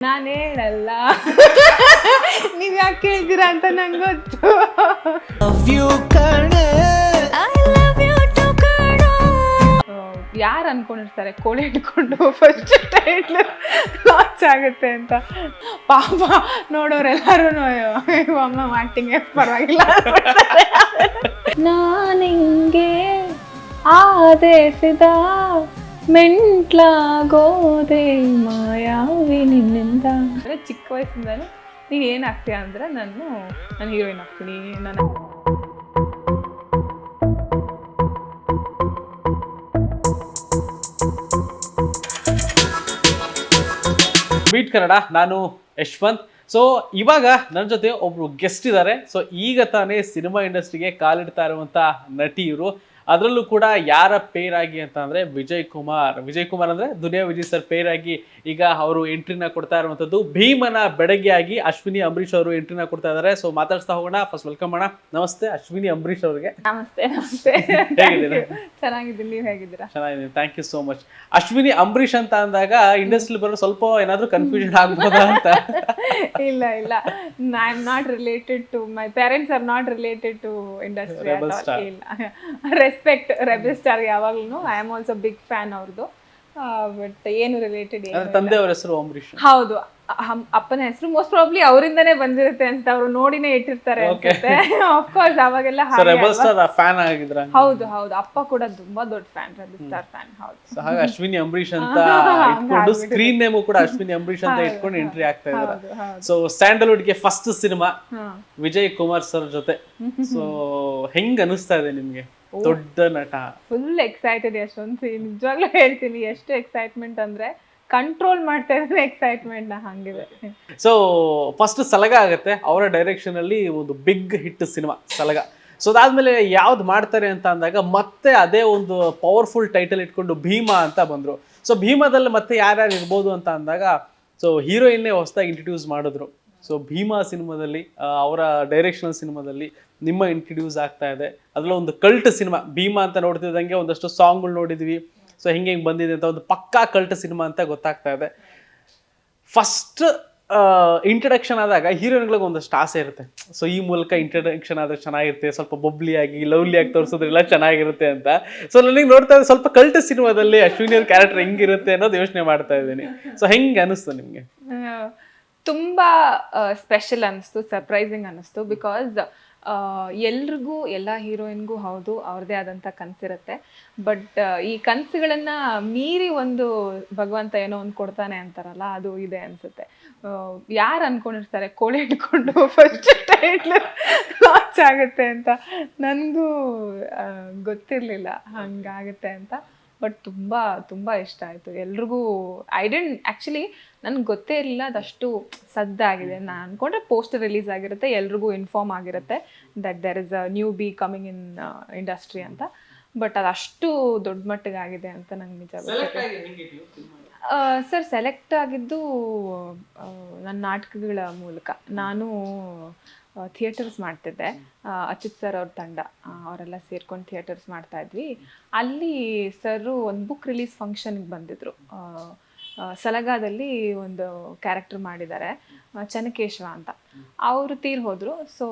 ನಾನು ಹೇಳಲ್ಲ. ನೀವ್ ಯಾಕೆ ಕೇಳ್ತೀರಾ ಅಂತ ನಂಗೆ ಗೊತ್ತು. ಯಾರು ಅನ್ಕೊಂಡಿರ್ತಾರೆ? ಕೋಳಿ ಇಟ್ಕೊಂಡು ಫಸ್ಟ್ ಟೈಟ್ಲ್ ಲಾಂಚ್ ಆಗುತ್ತೆ ಅಂತ. ಪಾಪ ನೋಡೋರೆಲ್ಲರೂ ಅಮ್ಮ ಮಾಡ್ತೀನಿ ಪರವಾಗಿಲ್ಲ ನಾನಿಂಗೆ ಆದೇಶದ ಮೆಂಟ್ಲಾಗೋದೆ ಮಾಯಾವಿ ನಿನ್ನಿಂದ. ಅಂದರೆ ಚಿಕ್ಕ ವಯಸ್ಸಿಂದಲೇ ನೀನು ಆಗ್ತೀಯ ಅಂದರೆ ನಾನು ನಾನು ಹೀರೋಯಿನ್ ಆಗ್ತೀನಿ ನಾನು ಬೀಟ್ ಕನ್ನಡ ನಾನು ಯಶ್ವಂತ್. ಸೊ ಇವಾಗ ನನ್ನ ಜೊತೆ ಒಬ್ರು ಗೆಸ್ಟ್ ಇದ್ದಾರೆ ಸೊ ಈಗ ತಾನೇ ಸಿನಿಮಾ ಇಂಡಸ್ಟ್ರಿಗೆ ಕಾಲಿಡ್ತಾ ಇರುವಂತ ನಟಿ ಇವರು ಅದರಲ್ಲೂ ಕೂಡ ಯಾರ ಪೇರಾಗಿ ಅಂತ ಅಂದ್ರೆ ವಿಜಯ್ ಕುಮಾರ್. ವಿಜಯ್ ಕುಮಾರ್ ಅಂದ್ರೆ ದುನಿಯಾ ವಿಜಯ್ ಸರ್ ಪೇರಾಗಿ ಈಗ ಅವರು ಎಂಟ್ರಿನ ಕೊಡ್ತಾ ಇರುವಂತದ್ದು ಭೀಮನ ಬೆಡಗಿಯಾಗಿ ಅಶ್ವಿನಿ ಅಂಬರೀಶ್ ಅವರು ಎಂಟ್ರಿನ ಕೊಡ್ತಾ ಇದ್ದಾರೆ. ಸೊ ಮಾತಾಡ್ತಾ ಹೋಗೋಣ. ಫಸ್ಟ್ ವೆಲ್ಕಮ್ ಮಾಡ ನಮಸ್ತೆ ಅಶ್ವಿನಿ ಅಂಬರೀಶ್ ಅವ್ರಿಗೆ. ನಮಸ್ತೆ ನಮಸ್ತೆ? ಚೆನ್ನಾಗಿದ್ದೀನಿ ನೀವು ಹೇಗಿದ್ದೀರಾ? ಚೆನ್ನಾಗಿದ್ದೀನಿ. Thank you so much Ashwini Ambareesh ಅಂತ ಅಂದಾಗ ಇಂಡಸ್ಟ್ರಿ ಬರೋ ಸ್ವಲ್ಪ ಏನಾದ್ರೂ ಕನ್ಫ್ಯೂಷನ್ ಆಗ್ಬೋದಾ ಅಂತ? ಇಲ್ಲ ಇಲ್ಲ. I am not related to my parents are not related to industry ಇಲ್ಲ. ರೆಸ್ಪೆಕ್ಟ್ ರೆಬಲ್ ಸ್ಟಾರ್ ಯಾವಾಗ್ಲೂ I am also big fan ಅವ್ರದ್ದು ಬಟ್ ಏನು ರಿಲೇಟೆಡ್ ತಂದೆಯವ್ರ ಹೆಸರು ಅಂಬರೀಶ್ ಹೌದು. ಅಪ್ಪನ ಹೆಸರು ಮೋಸ್ಟ್ ಪ್ರಾಬ್ಲಿ ಅವರಿಂದನೇ ಬಂದಿರುತ್ತೆ ಅಂತ ಅವರು ನೋಡಿನೇ ಇಟ್ಟಿರ್ತಾರೆ. ಅನ್ಸುತ್ತೆ. ಅವಾಗೆಲ್ಲ ಫ್ಯಾನ್ ಆಗಿದ್ರ? ಹೌದು ಹೌದು. ಅಪ್ಪ ಕೂಡ ತುಂಬಾ ದೊಡ್ಡ ಫ್ಯಾನ್ ರೆಬಲ್ ಸ್ಟಾರ್ ಫ್ಯಾನ್ ಹೌದು. ಸೊ ಹಾಗೆ ಅಶ್ವಿನಿ ಅಂಬರೀಶ್ ಅಂತ ಇಟ್ಕೊಂಡು ಸ್ಕ್ರೀನ್ ನೇಮ್ ಕೂಡ ಅಶ್ವಿನಿ ಅಂಬರೀಶ್ ಅಂತ ಇಟ್ಕೊಂಡು ಎಂಟ್ರಿ ಆಗ್ತಾ ಇದ್ದಾರೆ so ಸ್ಯಾಂಡಲ್ವುಡ್ಗೆ first cinema Vijay Kumar sir ಜೊತೆ. ಸೊ ಹೆಂಗ್ ಅನಿಸ್ತಾ ಇದೆ ನಿಮ್ಗೆ? ದೊಡ್ಡ ನಟ. Full excited Yashwant. ನಿಜವಾಗ್ಲೂ ಹೇಳ್ತೀನಿ ಎಷ್ಟು ಎಕ್ಸೈಟ್ಮೆಂಟ್ ಅಂದ್ರೆ ಕಂಟ್ರೋಲ್ ಮಾಡ್ತಾ ಇದ್ರೆ ಎಕ್ಸೈಟ್ಮೆಂಟ್ನ ಹಂಗಿದೆ. ಸೊ ಫಸ್ಟ್ ಸಲಗ ಆಗುತ್ತೆ. ಅವರ ಡೈರೆಕ್ಷನ್ ಅಲ್ಲಿ ಒಂದು big hit cinema Salaga. So ಅದಾದ್ಮೇಲೆ ಯಾವ್ದು ಮಾಡ್ತಾರೆ ಅಂತ ಅಂದಾಗ ಮತ್ತೆ ಅದೇ ಒಂದು ಪವರ್ಫುಲ್ ಟೈಟಲ್ ಇಟ್ಕೊಂಡು ಭೀಮಾ ಅಂತ ಬಂದ್ರು. ಸೊ ಭೀಮಾದಲ್ಲಿ ಮತ್ತೆ ಯಾರ್ಯಾರು ಇರ್ಬೋದು ಅಂತ ಅಂದಾಗ ಸೊ ಹೀರೋಯಿನ್ನೇ ಹೊಸದಾಗಿ ಇಂಟ್ರಡ್ಯೂಸ್ ಮಾಡಿದ್ರು. ಸೊ ಭೀಮಾ ಸಿನಿಮಾದಲ್ಲಿ ಅವರ ಡೈರೆಕ್ಷನಲ್ ಸಿನಿಮಾದಲ್ಲಿ ನಿಮ್ಮ ಇಂಟ್ರಡ್ಯೂಸ್ ಆಗ್ತಾ ಇದೆ. ಅದರಲ್ಲಿ ಒಂದು ಕಲ್ಟ್ ಸಿನಿಮಾ ಭೀಮಾ ಅಂತ ನೋಡ್ತಿದ್ದಂಗೆ ಒಂದಷ್ಟು ಸಾಂಗ್ಗಳು ನೋಡಿದ್ವಿ. ಸೊ ಹೆಂಗೆ ಹೆಂಗೆ ಬಂದಿದೆ ಅಂತ ಒಂದು ಪಕ್ಕಾ ಕಲ್ಟ್ ಸಿನಿಮಾ ಅಂತ ಗೊತ್ತಾಗ್ತಾ ಇದೆ. ಫಸ್ಟ್ ಇಂಟ್ರಡಕ್ಷನ್ ಆದಾಗ ಹೀರೋಯಿನ್ಗಳಿಗೆ ಒಂದಷ್ಟು ಆಸೆ ಇರುತ್ತೆ. ಸೊ ಈ ಮೂಲಕ ಇಂಟ್ರಡಕ್ಷನ್ ಆದ್ರೆ ಚೆನ್ನಾಗಿರುತ್ತೆ, ಸ್ವಲ್ಪ ಬೊಬ್ಲಿಯಾಗಿ, ಲವ್ಲಿಯಾಗಿ ತೋರಿಸೋದ್ರೆಲ್ಲ ಚೆನ್ನಾಗಿರುತ್ತೆ ಅಂತ. ಸೊ ನನಗೆ ನೋಡ್ತಾ ಇದ್ದೆ ಸ್ವಲ್ಪ ಕಲ್ಟ್ ಸಿನಿಮಾದಲ್ಲಿ ಅಶ್ವಿನಿಯರ್ ಕ್ಯಾರೆಕ್ಟರ್ ಹೆಂಗಿರುತ್ತೆ ಅನ್ನೋದು ಯೋಚನೆ ಮಾಡ್ತಾ ಇದ್ದೀನಿ. ಸೊ ಹೆಂಗೆ ಅನಿಸ್ತು ನಿಮಗೆ? ತುಂಬಾ ಸ್ಪೆಷಲ್ ಅನ್ನಿಸ್ತು ಸರ್ಪ್ರೈಸಿಂಗ್ ಅನ್ನಿಸ್ತು ಬಿಕಾಸ್ ಎಲ್ರಿಗೂ, ಎಲ್ಲ ಹೀರೋಯಿನ್ಗೂ ಹೌದು ಅವ್ರದ್ದೇ ಆದಂಥ ಕನಸಿರುತ್ತೆ ಬಟ್ ಈ ಕನಸುಗಳನ್ನು ಮೀರಿ ಒಂದು ಭಗವಂತ ಏನೋ ಒಂದು ಕೊಡ್ತಾನೆ ಅಂತಾರಲ್ಲ, ಅದು ಇದೆ ಅನ್ಸುತ್ತೆ. ಯಾರು ಅನ್ಕೊಂಡಿರ್ತಾರೆ? ಕೋಳಿ ಇಟ್ಕೊಂಡು ಫಸ್ಟ್ ಟೈಟ್ಲ್ ಲಾಂಚ್ ಆಗುತ್ತೆ ಅಂತ. ನನಗೂ ಗೊತ್ತಿರಲಿಲ್ಲ, ಹಂಗಾಗುತ್ತೆ ಅಂತ. ಬಟ್ ತುಂಬ ತುಂಬ ಇಷ್ಟ ಆಯಿತು. ಎಲ್ರಿಗೂ ಐ ಡೆಂಟ್ ಆ್ಯಕ್ಚುಲಿ ನನಗೆ ಗೊತ್ತೇ ಇರಲಿಲ್ಲ ಅದಷ್ಟು ಸದ್ದಾಗಿದೆ ನಾನು ಅಂದ್ಕೊಂಡ್ರೆ ಪೋಸ್ಟರ್ ರಿಲೀಸ್ ಆಗಿರುತ್ತೆ ಎಲ್ರಿಗೂ ಇನ್ಫಾರ್ಮ್ ಆಗಿರುತ್ತೆ that there is a newbie coming in industry ಅಂತ. ಬಟ್ ಅದಷ್ಟು ದೊಡ್ಡ ಮಟ್ಟಿಗಾಗಿದೆ ಅಂತ ನಂಗೆ ನಿಜ ಸರ್ ಸೆಲೆಕ್ಟ್ ಆಗಿದ್ದು ನನ್ನ ನಾಟಕಗಳ ಮೂಲಕ. ನಾನು ಥಿಯೇಟರ್ಸ್ ಮಾಡ್ತಿದ್ದೆ. ಅಚ್ಯುತ್ ಸರ್ ಅವ್ರ ತಂಡ ಅವರೆಲ್ಲ ಸೇರ್ಕೊಂಡು ಥಿಯೇಟರ್ಸ್ ಮಾಡ್ತಾ ಇದ್ವಿ. ಅಲ್ಲಿ ಸರ್ ಒಂದು ಬುಕ್ ರಿಲೀಸ್ ಫಂಕ್ಷನ್ಗೆ ಬಂದಿದ್ರು. ಸಲಗಾದಲ್ಲಿ ಒಂದು ಕ್ಯಾರೆಕ್ಟರ್ ಮಾಡಿದ್ದಾರೆ ಚನ್ನಕೇಶ್ವ ಚನ್ನಕೇಶವ ಅಂತ. ಅವರು ತೀರ್ ಹೋದರು. ಸೊ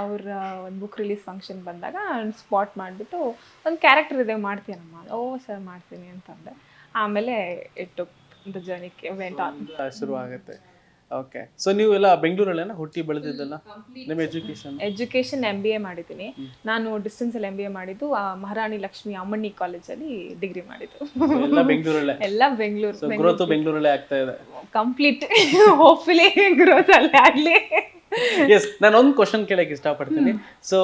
ಅವ್ರ ಒಂದು ಬುಕ್ ರಿಲೀಸ್ ಫಂಕ್ಷನ್ ಬಂದಾಗ ಸ್ಪಾಟ್ ಮಾಡಿಬಿಟ್ಟು ಒಂದು ಕ್ಯಾರೆಕ್ಟರ್ ಇದೆ ಮಾಡ್ತೀನಮ್ಮ. ಓ ಸರ್ ಮಾಡ್ತೀನಿ ಅಂತಂದೆ. ಆಮೇಲೆ ಇಟ್ಟು ದ ಜರ್ನಿ ವೆಂಟ್ ಆನ್ ಶುರು ಆಗುತ್ತೆ ಓಕೆ ಸೊ ನೀವು ಎಲ್ಲ ಬೆಂಗಳೂರಲ್ಲೇನ? ಹುಟ್ಟಿ ಬೆಳೆದಿದ್ದಲ್ಲ? ನಿಮ್ಮ education education M B A ಮಾಡಿದ್ದೀನಿ. ನಾನು ಡಿಸ್ಟೆನ್ಸಲ್ಲಿ ಎಂ ಬಿ ಎ ಮಾಡಿದ್ದು ಆ, ಮಹಾರಾಣಿ ಲಕ್ಷ್ಮಿ ಅಮ್ಮಣ್ಣಿ ಕಾಲೇಜಲ್ಲಿ ಡಿಗ್ರಿ ಮಾಡಿದ್ದು. ಎಲ್ಲ ಬೆಂಗಳೂರಲ್ಲೇ? ಎಲ್ಲ ಸೊ ಬೆಂಗಳೂರು. ಗ್ರೋತು ಬೆಂಗಳೂರಲ್ಲೇ ಆಗ್ತಾ ಇದೆ. ಕಂಪ್ಲೀಟ್ ಹೋಪ್ಫುಲಿ ಗ್ರೋತ್ ಅಲ್ಲೇ ಆಗಲಿ. ಎಸ್ ನಾನು ಒಂದು ಕ್ವಶನ್ ಕೇಳಕ್ಕೆ ಇಷ್ಟಪಡ್ತೀನಿ. ಸೊ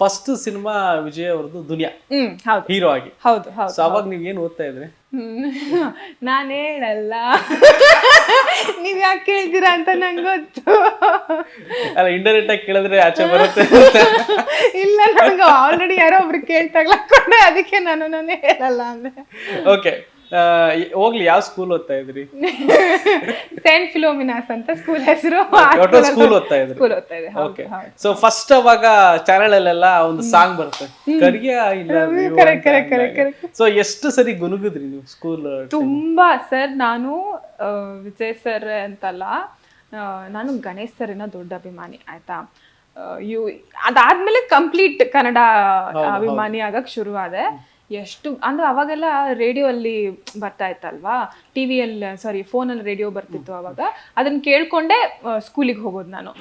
ಫಸ್ಟ್ ಸಿನಿಮಾ ವಿಜಯ್ ಅವ್ರದ್ದು ದುನಿಯಾ. ಹೌದು. ಹೀರೋ ಆಗಿ. ಹೌದು ಹೌದು ಸೊ ಅವಾಗ ನೀವು ಏನು ಓದ್ತಾ ಇದ್ರಿ? ನಾನು ಹೇಳಲ್ಲ. ನೀವ್ ಯಾಕೆ ಕೇಳ್ತೀರಾ ಅಂತ ನಂಗೆ ಗೊತ್ತು. ಅಲ್ಲ ಇಂಡೈರೆಕ್ಟ್ ಆಗಿ ಕೇಳಿದ್ರೆ ಆಚೆ ಬರುತ್ತೆ. ಇಲ್ಲ ನನಗೆ ಆಲ್ರೆಡಿ ಯಾರೋ ಒಬ್ರು ಕೇಳ್ತಾಗ್ಲಾಕೊಂಡೆ ಅದಕ್ಕೆ ನಾನು ನಾನು ಹೇಳಲ್ಲ ಅಂದ್ರೆ. ಓಕೆ ಹೋಗ್ಲಿ ಯಾವ ಸ್ಕೂಲ್ ಓದ್ತಾ ಇದ್ರಿ? ಸೇಂಟ್ ಫಿಲೋಮಿನಾಸ್ ಅಂತ ಸ್ಕೂಲ್ ಹೆಸರು. ಸ್ಕೂಲ್ ಓದ್ತಾ ಇದ್ರಿ. ಸ್ಕೂಲ್ ಓದ್ತಾ ಇದೆ ಓಕೆ. ಸೊ ಫಸ್ಟ್ ಅವಾಗ ಚಾನೆಲ್ ಅಲ್ಲೆಲ್ಲ ಒಂದು ಸಾಂಗ್ ಬರುತ್ತೆ. ಕರಿಯ ಇಲ್ಲ. ಸೊ ಎಷ್ಟು ಸರಿ ಗುನುಗಿದ್ರಿ ನೀವು ಸ್ಕೂಲ್ ತುಂಬಾ ಸರ್ ನಾನು ವಿಜಯ್ ಸರ್ ಅಂತಲ್ಲ ನಾನು ಗಣೇಶ್ ಸರ್ನ ದೊಡ್ಡ ಅಭಿಮಾನಿ ಆಯ್ತಾ? ಯು ಅದಾದ್ಮೇಲೆ ಕಂಪ್ಲೀಟ್ ಕನ್ನಡ ಅಭಿಮಾನಿ ಆಗಕ್ ಶುರುವಾದೆ. ಎಷ್ಟು ಅಂದ್ರೆ ಅವಾಗೆಲ್ಲ ರೇಡಿಯೋ ಅಲ್ಲಿ ಬರ್ತಾ ಇತ್ತಲ್ವಾ? ಟಿವಿಯಲ್ಲಿ ಸಾರಿ ಅಲ್ಲಿ ರೇಡಿಯೋ ಬರ್ತಿತ್ತು ಅವಾಗ. ಅದನ್ನ ಕೇಳ್ಕೊಂಡೆ ಸ್ಕೂಲಿಗೆ ಹೋಗೋದು ನಾನು.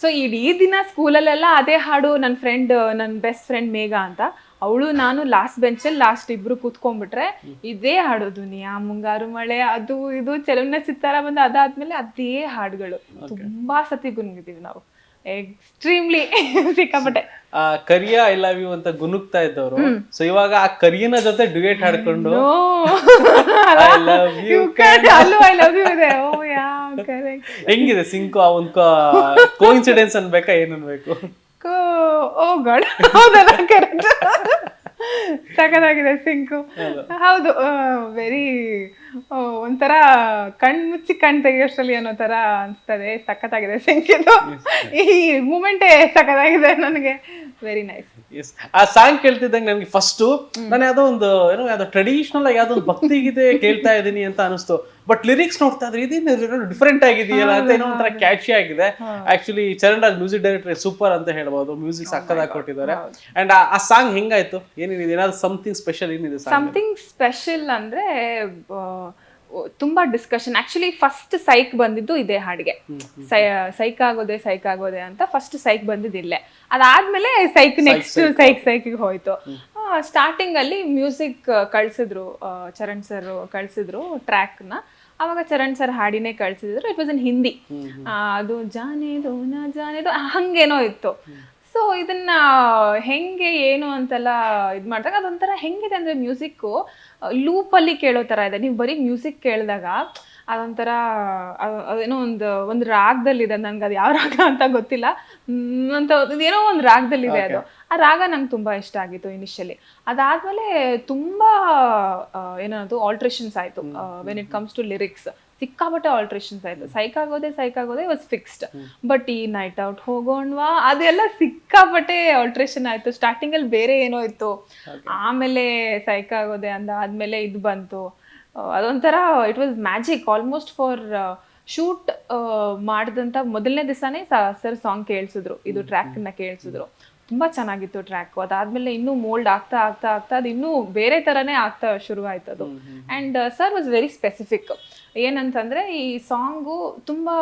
ಸೊ ಇಡೀ ದಿನ ಸ್ಕೂಲಲ್ಲೆಲ್ಲ ಅದೇ ಹಾಡು ನನ್ನ ಫ್ರೆಂಡ್ ನನ್ನ ಬೆಸ್ಟ್ ಫ್ರೆಂಡ್ ಮೇಘ ಅಂತ. ಅವಳು ನಾನು ಲಾಸ್ಟ್ ಬೆಂಚಲ್ಲಿ ಲಾಸ್ಟ್ ಇಬ್ರು ಕೂತ್ಕೊಂಡ್ಬಿಟ್ರೆ ಇದೇ ಹಾಡೋದು. ದುನಿಯಾ ಮುಂಗಾರು ಮಳೆ ಅದು ಇದು ಚೆಲುವಿನ ಚಿತ್ತಾರ ಬಂದು ಅದಾದ್ಮೇಲೆ ಅದೇ ಹಾಡುಗಳು. ತುಂಬಾ ಸತಿ ಗುನ್ಗಿದೀವಿ ನಾವು. ಎಕ್ಸ್ಟ್ರೀಮ್ಲಿ ಸಿಕ್ಕಾಪಟ್ಟೆ. ಆ ಕರಿಯ ಐ ಲವ್ ಯು ಅಂತ ಗುನುಗ್ತಾ ಇದ್ದವರು. ಸೊ ಇವಾಗ ಆ ಕರಿಯನ ಜೊತೆ ಡ್ಯುಯೇಟ್ ಹಾಡ್ಕೊಂಡು. I love you. ಅಲ್ಲೂ ಲವ್ ಯು ಇದೆ. ಓ ಯಾ ಕರೆಕ್ಟ್ ಹೆಂಗಿದೆ ಸಿಂಕು? ಆ ಒಂದು ಕೋಇನ್ಸಿಡೆನ್ಸ್ ಅನ್ಬೇಕಾ? ಏನ್ ಅನ್ಬೇಕು? ಓ ಗಾಡ್. ಹೌದಲ್ಲ ಕರೆಕ್ಟ್ ಸಖತ್ತಾಗಿದೆ ಸಿಂಕು. ಹೌದು. ವೆರಿ ಒಂಥರ ಕಣ್ ಮುಚ್ಚಿ ಕಣ್ ತೆಗಿಯೋಷ್ಟರಲ್ಲಿ ಅನ್ನೋ ತರ ಅನ್ಸ್ತದೆ. ಸಖತ್ತಾಗಿದೆ ಸಿಂಕ್ ಇದು ಈ ಮೂಮೆಂಟೇ ಸಖತ್ತಾಗಿದೆ ನನಗೆ. ವೆರಿ ನೈಸ್ ಎಸ್ ಆ ಸಾಂಗ್ ಕೇಳ್ತಿದ್ದಂಗೆ ನನಗೆ ಫಸ್ಟ್ ನಾನು ಯಾವ್ದೋ ಒಂದು ಏನೋ ಯಾವುದೋ ಟ್ರೆಡಿಷನಲ್ ಆಗಿ ಯಾವ್ದೋ ಒಂದು ಭಕ್ತಿ ಗೀತೆ ಕೇಳ್ತಾ ಇದ್ದೀನಿ ಅಂತ ಅನಿಸ್ತು. ಬಟ್ ಲಿರಿಕ್ಸ್ ನೋಡ್ತಾ ಇದ್ರೆ ಇದೇನು ಡಿಫ್ರೆಂಟ್ ಆಗಿದೆಯಲ್ಲ ಅಂತ ಏನೋ ಒಂಥರ ಕ್ಯಾಚಿ ಆಗಿದೆ. Actually Charan Raj music director super ಅಂತ ಹೇಳ್ಬೋದು. ಮ್ಯೂಸಿಕ್ ಸಕ್ಕದಾಗಿ ಕೊಟ್ಟಿದ್ದಾರೆ. ಅಂಡ್ ಆ ಸಾಂಗ್ ಹೆಂಗಾಯ್ತು? ಏನೇನಿದೆ ಏನಾದ್ರು ಸಮಥಿಂಗ್ ಸ್ಪೆಷಲ್ ಏನಿದೆ ಸಮಥಿಂಗ್ ಸ್ಪೆಷಲ್ ಅಂದ್ರೆ ತುಂಬಾ ಡಿಸ್ಕಷನ್ ಆಕ್ಚುಲಿ ಫಸ್ಟ್ ಸೈಕ್ ಬಂದಿದ್ದು ಇದೇ ಹಾಡಿಗೆ. ಸೈ ಸೈಕ್ ಆಗೋದೆ ಸೈಕ್ ಆಗೋದೆ ಅಂತ ಫಸ್ಟ್ ಸೈಕ್ ಬಂದಿದ್ದು ಇಲ್ಲೇ. ಅದಾದ್ಮೇಲೆ ಸೈಕ್ ನೆಕ್ಸ್ಟ್ ಸೈಕ್ ಸೈಕ್ ಹೋಯ್ತು. ಸ್ಟಾರ್ಟಿಂಗ್ ಅಲ್ಲಿ ಮ್ಯೂಸಿಕ್ ಕಳ್ಸಿದ್ರು ಚರಣ್ ಸರ್ ಕಳ್ಸಿದ್ರು ಟ್ರ್ಯಾಕ್ನ. ಅವಾಗ ಚರಣ್ ಸರ್ ಹಾಡಿನೇ ಕಳ್ಸಿದ್ರು. ಇಟ್ ವಾಸ್ ಇನ್ ಹಿಂದಿ ಅದು ಜಾನೇದು ನಾ ಜಾನೇದು ಹಂಗೇನೋ ಇತ್ತು. ಸೊ ಇದನ್ನ ಹೆಂಗೆ ಏನು ಅಂತೆಲ್ಲ ಇದು ಮಾಡಿದಾಗ ಅದೊಂಥರ ಹೆಂಗಿದೆ ಅಂದ್ರೆ ಮ್ಯೂಸಿಕ್ಕು ಲೂಪಲ್ಲಿ ಕೇಳೋ ಥರ ಇದೆ. ನೀವು ಬರೀ ಮ್ಯೂಸಿಕ್ ಕೇಳಿದಾಗ ಅದೊಂಥರ ಅದೇನೋ ಒಂದು ಒಂದು ರಾಗದಲ್ಲಿದೆ ನನಗೆ ಅದು ಯಾವ ರಾಗ ಅಂತ ಗೊತ್ತಿಲ್ಲ. ಅಂತ ಒಂದು- ಏನೋ ಒಂದು ರಾಗದಲ್ಲಿದೆ ಅದು. ಆ ರಾಗ ನಂಗೆ ತುಂಬಾ ಇಷ್ಟ ಆಗಿತ್ತು ಇನಿಷಿಯಲಿ ಅದಾದ್ಮೇಲೆ ತುಂಬಾ ಏನದು ಆಲ್ಟ್ರೇಷನ್ಸ್ ಆಯಿತು. When it comes to lyrics ಸಿಕ್ಕಾಪಟ್ಟೆ ಆಲ್ಟ್ರೇಷನ್ಸ್ ಆಯಿತು. ಸೈಕ್ ಆಗೋದೆ ಸೈಕ್ ಆಗೋದೆ ವಾಸ್ ಫಿಕ್ಸ್ಡ್ ಬಟ್ ಈ ನೈಟ್ ಔಟ್ ಹೋಗೋಣ್ವಾ? ಅದೆಲ್ಲ ಸಿಕ್ಕಾಪಟ್ಟೆ ಆಲ್ಟ್ರೇಷನ್ ಆಯ್ತು. ಸ್ಟಾರ್ಟಿಂಗಲ್ಲಿ ಬೇರೆ ಏನೋ ಇತ್ತು. ಆಮೇಲೆ ಸೈಕ್ ಆಗೋದೆ ಅಂದ ಆದಮೇಲೆ ಇದು ಬಂತು. ಅದೊಂಥರ it was magic almost for shoot ಮಾಡಿದಂಥ ಮೊದಲನೇ ದಿವಸನೇ ಸರ್ ಸಾಂಗ್ ಕೇಳಿಸಿದ್ರು. ಇದು ಟ್ರ್ಯಾಕ್ನ ಕೇಳಿಸಿದ್ರು. ತುಂಬಾ ಚೆನ್ನಾಗಿತ್ತು ಟ್ರ್ಯಾಕ್ ಅದಾದ್ಮೇಲೆ ಇನ್ನೂ ಮೋಲ್ಡ್ ಆಗ್ತಾ ಆಗ್ತಾ ಆಗ್ತಾ ಅದು ಇನ್ನೂ ಬೇರೆ ತರಾನೇ ಆಗ್ತಾ ಶುರುವಾಯ್ತು ಅದು and sir was very specific ಏನಂತಂದ್ರೆ ಈ ಸಾಂಗು ತುಂಬಾ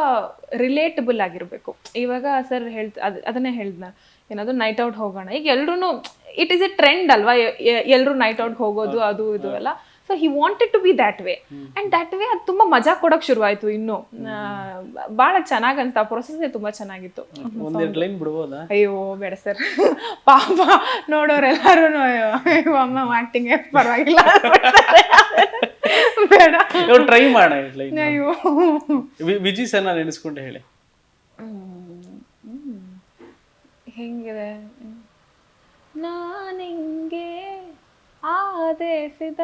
ರಿಲೇಟಬಲ್ ಆಗಿರಬೇಕು. ಇವಾಗ ಸರ್ ಹೇಳ್ತ ಅದ್- ಅದನ್ನೇ ಹೇಳ್ದ ಏನಾದ್ರು ನೈಟ್ ಔಟ್ ಹೋಗೋಣ. ಈಗ ಎಲ್ರು ಇಟ್ ಇಸ್ ಎ ಟ್ರೆಂಡ್ ಅಲ್ವಾ? ಎಲ್ಲರೂ ನೈಟ್ ಔಟ್ ಹೋಗೋದು ಅದು ಇದು ಎಲ್ಲ. So he wanted to be that way and that way ಅದು ತುಂಬ ಮಜಾ ಕೊಡಕ್ ಶುರುವಾಯ್ತು ಇನ್ನು. ಭಾಳ ಚೆನ್ನಾಗಿ ಅಂತ ಪ್ರೊಸೆಸ್ ತುಂಬಾ ಚೆನ್ನಾಗಿತ್ತು. ಅಯ್ಯೋ ಬೇಡ ಸರ್ ಪಾಪ ನೋಡೋರೆಲ್ಲರೂ ಅಮ್ಮ ಆಕ್ಟಿಂಗ್ ಪರವಾಗಿಲ್ಲ. ಬೇಡ. ಟ್ರೈ ಮಾಡ ಅಯ್ಯೋ. ವಿಜಿ ಸರ್ ನಾನು ನೆನೆಸ್ಕೊಂಡು ಹೇಳಿ. ಹೆಂಗಿದೆ? ನಾನಿಂಗೆ ಆದೇಶಿದ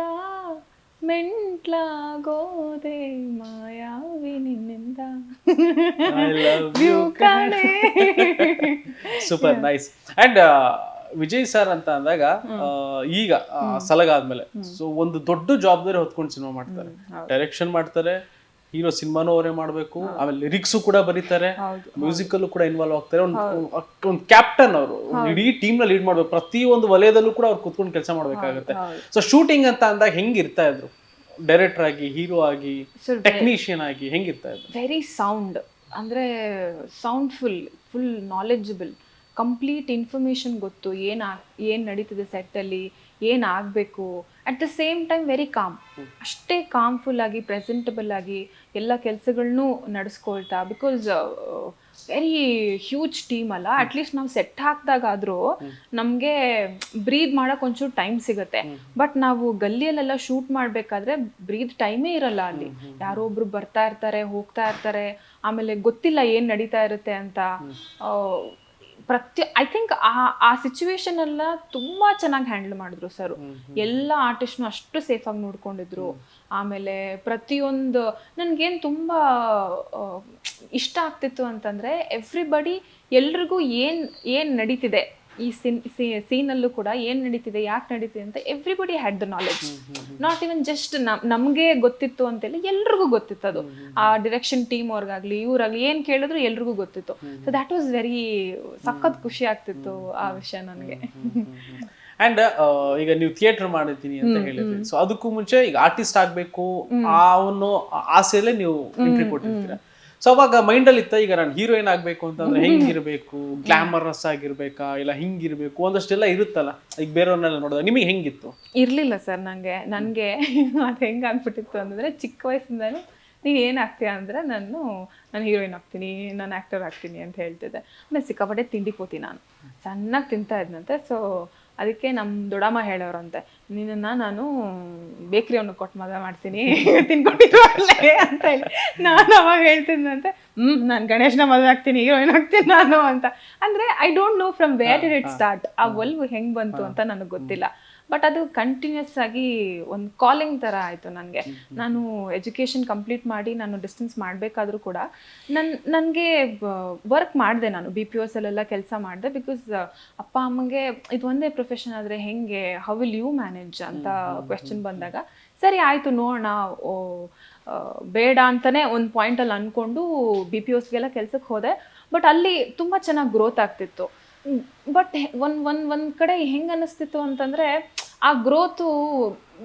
ಮೆಂಟ್ಲಾಗೋದೆ ಮಾಯಾವಿ ನಿನ್ನಿಂದ. Super nice and Vijay sir ಅಂತ ಅಂದಾಗ ಈಗ ಸಲಗಾದ್ಮೇಲೆ. ಸೊ ಒಂದು ದೊಡ್ಡ ಜವಾಬ್ದಾರಿ ಹೊತ್ಕೊಂಡು ಸಿನಿಮಾ ಮಾಡ್ತಾರೆ. ಡೈರೆಕ್ಷನ್ ಮಾಡ್ತಾರೆ ಹೀರೋ ಸಿನಿಮಾನು ಅವರೇ ಮಾಡಬೇಕು. ಆಮೇಲೆ ಲಿರಿಕ್ಸು ಕೂಡ ಬರೀತಾರೆ. ಮ್ಯೂಸಿಕಲ್ಲೂ ಕೂಡ ಇನ್ವಾಲ್ವ್ ಆಗ್ತಾರೆ. ಒಂದು ಒಂದು ಕ್ಯಾಪ್ಟನ್ ಅವರು. ಇಡೀ ಟೀಮ್ನ ಲೀಡ್ ಮಾಡ್ಬೇಕು. ಪ್ರತಿ ಒಂದು ವಲಯದಲ್ಲೂ ಕೂಡ ಅವ್ರು ಕುತ್ಕೊಂಡು ಕೆಲಸ ಮಾಡಬೇಕಾಗುತ್ತೆ. ಸೊ ಶೂಟಿಂಗ್ ಅಂತ ಅಂದಾಗ ಹೆಂಗಿರ್ತಾ ಇದ್ರು? ಡೈರೆಕ್ಟರ್ ಆಗಿ ಹೀರೋ ಆಗಿ ಟೆಕ್ನಿಷಿಯನ್ ಆಗಿ ಹೆಂಗಿರ್ತಾ ಇದ್ರು? ವೆರಿ ಸೌಂಡ್ ಅಂದ್ರೆ soundful full knowledgeable complete information ಗೊತ್ತು. ಏನು ಏನು ನಡೀತಿದೆ ಸೆಟ್ಟಲ್ಲಿ ಏನು ಆಗಬೇಕು? At the same time very calm ಅಷ್ಟೇ ಕಾಮ್ಫುಲ್ ಆಗಿ ಪ್ರೆಸೆಂಟಬಲ್ ಆಗಿ ಎಲ್ಲ ಕೆಲಸಗಳನ್ನೂ ನಡೆಸ್ಕೊಳ್ತಾ ಬಿಕಾಸ್ ವೆರಿ ಹ್ಯೂಜ್ ಟೀಮ್ ಅಲ್ಲ. ಅಟ್ಲೀಸ್ಟ್ ನಾವು ಸೆಟ್ ಹಾಕ್ದಾಗಾದ್ರೂ ನಮಗೆ ಬ್ರೀದ್ ಮಾಡೋಕೆ ಒಂಚೂರು ಟೈಮ್ ಸಿಗುತ್ತೆ. ಬಟ್ ನಾವು ಗಲ್ಲಿಯಲ್ಲೆಲ್ಲ ಶೂಟ್ ಮಾಡಬೇಕಾದ್ರೆ ಬ್ರೀದ್ ಟೈಮೇ ಇರಲ್ಲ ಅಲ್ಲಿ. ಯಾರೋ ಒಬ್ರು ಬರ್ತಾ ಇರ್ತಾರೆ ಹೋಗ್ತಾ ಇರ್ತಾರೆ ಆಮೇಲೆ ಗೊತ್ತಿಲ್ಲ ಏನು ನಡೀತಾ ಇರುತ್ತೆ ಅಂತ. ಪ್ರತಿ ಐ ಥಿಂಕ್ ಆ ಆ ಸಿಚುವೇಶನ್ ಎಲ್ಲ ತುಂಬಾ ಚೆನ್ನಾಗಿ ಹ್ಯಾಂಡಲ್ ಮಾಡಿದ್ರು ಸರ್ ಎಲ್ಲ ಆರ್ಟಿಸ್ಟ್ನು ಅಷ್ಟು ಸೇಫ್ ಆಗಿ ನೋಡ್ಕೊಂಡಿದ್ರು. ಆಮೇಲೆ ಪ್ರತಿಯೊಂದು ನನ್ಗೇನು ತುಂಬಾ ಇಷ್ಟ ಆಗ್ತಿತ್ತು ಅಂತಂದ್ರೆ ಎವ್ರಿಬಡಿ ಎಲ್ರಿಗೂ ಏನ್ ಏನ್ ನಡೀತಿದೆ ಈ ಸಿನ್ ಸೀನಲ್ಲೂ ಕೂಡ ಏನು ನಡೀತಿದೆ ಯಾಕೆ ನಡೀತಿದೆ ಅಂತ everybody had the knowledge not even just ನಮಗೆ ಗೊತ್ತಿತ್ತು ಅಂತೇಳಿ ಎಲ್ರಿಗೂ ಗೊತ್ತಿತ್ತು ಅದು. ಆ ಡಿರೆಕ್ಷನ್ ಟೀಮ್ ಅವ್ರಿಗಾಗ್ಲಿ ಇವ್ರಾಗ್ಲಿ ಏನ್ ಕೇಳಿದ್ರು ಎಲ್ರಿಗೂ ಗೊತ್ತಿತ್ತು. ಸೊ ದಟ್ ವಾಸ್ ವೆರಿ ಸಖತ್ ಖುಷಿ ಆಗ್ತಿತ್ತು ಆ ವಿಷಯ ನನಗೆ. ಅಂಡ್ ಈಗ ನೀವು ಥಿಯೇಟರ್ ಮಾಡಿದ್ದೀನಿ ಅಂತ ಹೇಳಿದ್ರಿ. ಸೊ ಅದಕ್ಕೂ ಮುಂಚೆ ಈಗ ಆರ್ಟಿಸ್ಟ್ ಆಗ್ಬೇಕು ಆ ಒಂದು ಆಸೆಯಲ್ಲೇ ನೀವು ಎಂಟ್ರಿ ಕೊಟ್ಟಿರ್ತೀರ. ಸೊ ಅವಾಗ ಮೈಂಡ್ ಅಲ್ಲಿ ಇತ್ತ, ಈಗ ನಾನು ಹೀರೋಯಿನ್ ಆಗ್ಬೇಕು ಅಂತಂದ್ರೆ ಹೆಂಗಿರ್ಬೇಕು? ಗ್ಲಾಮರಸ್ ಆಗಿರ್ಬೇಕಾ? ಇಲ್ಲ ಹಿಂಗಿರ್ಬೇಕು? ಒಂದಷ್ಟೆಲ್ಲ ಇರುತ್ತಲ್ಲ. ಈಗ ಬೇರೆಯವ್ರನ್ನೆಲ್ಲ ನೋಡಿದಾಗ ನಿಮಗೆ ಹೆಂಗಿತ್ತು? ಇರ್ಲಿಲ್ಲ ಸರ್ ನಂಗೆ. ನನಗೆ ಅದು ಹೆಂಗ್ ಆಗ್ಬಿಟ್ಟಿತ್ತು ಅಂತಂದ್ರೆ ಚಿಕ್ಕ ವಯಸ್ಸಿಂದನೂ ನೀನು ಏನು ಆಗ್ತೀಯ ಅಂದ್ರೆ ನಾನು ನಾನು ಹೀರೋಯಿನ್ ಆಗ್ತೀನಿ, ನಾನು ಆ್ಯಕ್ಟರ್ ಆಗ್ತೀನಿ ಅಂತ ಹೇಳ್ತಿದ್ದೆ. ಆಮೇಲೆ ಸಿಕ್ಕಾಪಟ್ಟೆ ತಿಂಡಿ ಪೋತಿ ನಾನು. ಚೆನ್ನಾಗಿ ತಿಂತಾ ಇದ್ನಂತೆ. ಸೊ ಅದಕ್ಕೆ ನಮ್ಮ ದೊಡ್ಡಮ್ಮ ಹೇಳೋರಂತೆ ನಿನ್ನನ್ನು ನಾನು ಬೇಕ್ರಿ ಅವನು ಕೊಟ್ಟು ಮದುವೆ ಮಾಡ್ತೀನಿ ತಿನ್ಕೊಂಡಿರುವಲ್ಲೇ ಅಂತ ಹೇಳಿ. ನಾನು ಅವಾಗ ಹೇಳ್ತಿದ್ದಂತೆ ಹ್ಞೂ ನಾನು ಗಣೇಶನ ಮದುವೆ ಆಗ್ತೀನಿ ಹೀರೋಯಿನ್ ಆಗ್ತೀನಿ ನಾನು ಅಂತ. ಅಂದರೆ I don't know from where did it start ಆ ಒಲ್ವು ಹೆಂಗೆ ಬಂತು ಅಂತ ನನಗೆ ಗೊತ್ತಿಲ್ಲ. ಬಟ್ ಅದು ಕಂಟಿನ್ಯೂಸ್ ಆಗಿ ಒಂದು ಕಾಲಿಂಗ್ ಥರ ಆಯಿತು ನನಗೆ. ನಾನು ಎಜುಕೇಷನ್ ಕಂಪ್ಲೀಟ್ ಮಾಡಿ ನಾನು ಡಿಸ್ಟೆನ್ಸ್ ಮಾಡಬೇಕಾದ್ರೂ ಕೂಡ ನನ್ನ ನನಗೆ ವರ್ಕ್ ಮಾಡಿದೆ ನಾನು. ಬಿ ಪಿ ಎಸ್ ಅಲ್ಲೆಲ್ಲ ಕೆಲಸ ಮಾಡಿದೆ ಬಿಕಾಸ್ ಅಪ್ಪ ಅಮ್ಮಂಗೆ ಇದು ಒಂದೇ ಪ್ರೊಫೆಷನ್ ಆದರೆ ಹೆಂಗೆ ಹೌ ವಿಲ್ ಯು ಮ್ಯಾನೇಜ್ ಅಂತ ಕ್ವೆಶನ್ ಬಂದಾಗ ಸರಿ ಆಯಿತು ನೋಡೋಣ ಓ ಬೇಡ ಅಂತಲೇ ಒಂದು ಪಾಯಿಂಟಲ್ಲಿ ಅಂದ್ಕೊಂಡು ಬಿ ಪಿ ಎಸ್ಗೆಲ್ಲ ಕೆಲಸಕ್ಕೆ ಹೋದೆ. ಬಟ್ ಅಲ್ಲಿ ತುಂಬ ಚೆನ್ನಾಗಿ ಗ್ರೋತ್ ಆಗ್ತಿತ್ತು. ಬಟ್ ಒಂದು ಒಂದು ಒಂದು ಕಡೆ ಹೆಂಗೆ ಅನ್ನಿಸ್ತಿತ್ತು ಅಂತಂದರೆ ಆ ಗ್ರೋತು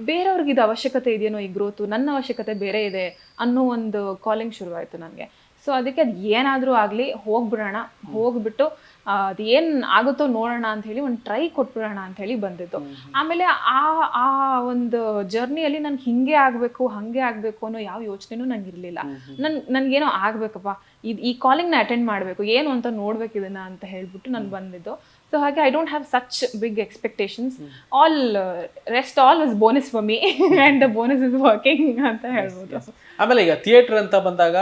ಬೇರೆಯವ್ರಿಗೆ ಇದು ಅವಶ್ಯಕತೆ ಇದೆಯೇನೋ ಈ ಗ್ರೋತು ನನ್ನ ಅವಶ್ಯಕತೆ ಬೇರೆ ಇದೆ ಅನ್ನೋ ಒಂದು ಕಾಲಿಂಗ್ ಶುರುವಾಯಿತು ನನಗೆ. ಸೊ ಅದಕ್ಕೆ ಅದು ಏನಾದರೂ ಆಗಲಿ ಹೋಗ್ಬಿಡೋಣ ಹೋಗ್ಬಿಟ್ಟು ಅದು ಏನು ಆಗುತ್ತೋ ನೋಡೋಣ ಅಂತ ಹೇಳಿ ಒಂದು ಟ್ರೈ ಕೊಟ್ಬಿಡೋಣ ಅಂತ ಹೇಳಿ ಬಂದಿತ್ತು ಆಮೇಲೆ ಆ ಆ ಒಂದು ಜರ್ನಿಯಲ್ಲಿ ನನ್ಗೆ ಹಿಂಗೆ ಆಗಬೇಕು ಹಾಗೆ ಆಗಬೇಕು ಅನ್ನೋ ಯಾವ ಯೋಚನೆನೂ ನಂಗೆ ಇರಲಿಲ್ಲ. ನನ್ ನನಗೇನೋ ಆಗಬೇಕಪ್ಪ. ಇದು ಈ ಕಾಲಿಂಗ್ನ ಅಟೆಂಡ್ ಮಾಡಬೇಕು. ಏನು ಅಂತ ನೋಡ್ಬೇಕು ಇದನ್ನ ಅಂತ ಹೇಳ್ಬಿಟ್ಟು ನಾನು ಬಂದಿದ್ದು. ಸೊ ಹಾಗೆ I don't have such big expectations all rest all is bonus for me and the bonus is working ಅಂತ ಹೇಳ್ಬೋದು. ಆಮೇಲೆ ಈಗ ಥಿಯೇಟರ್ ಅಂತ ಬಂದಾಗ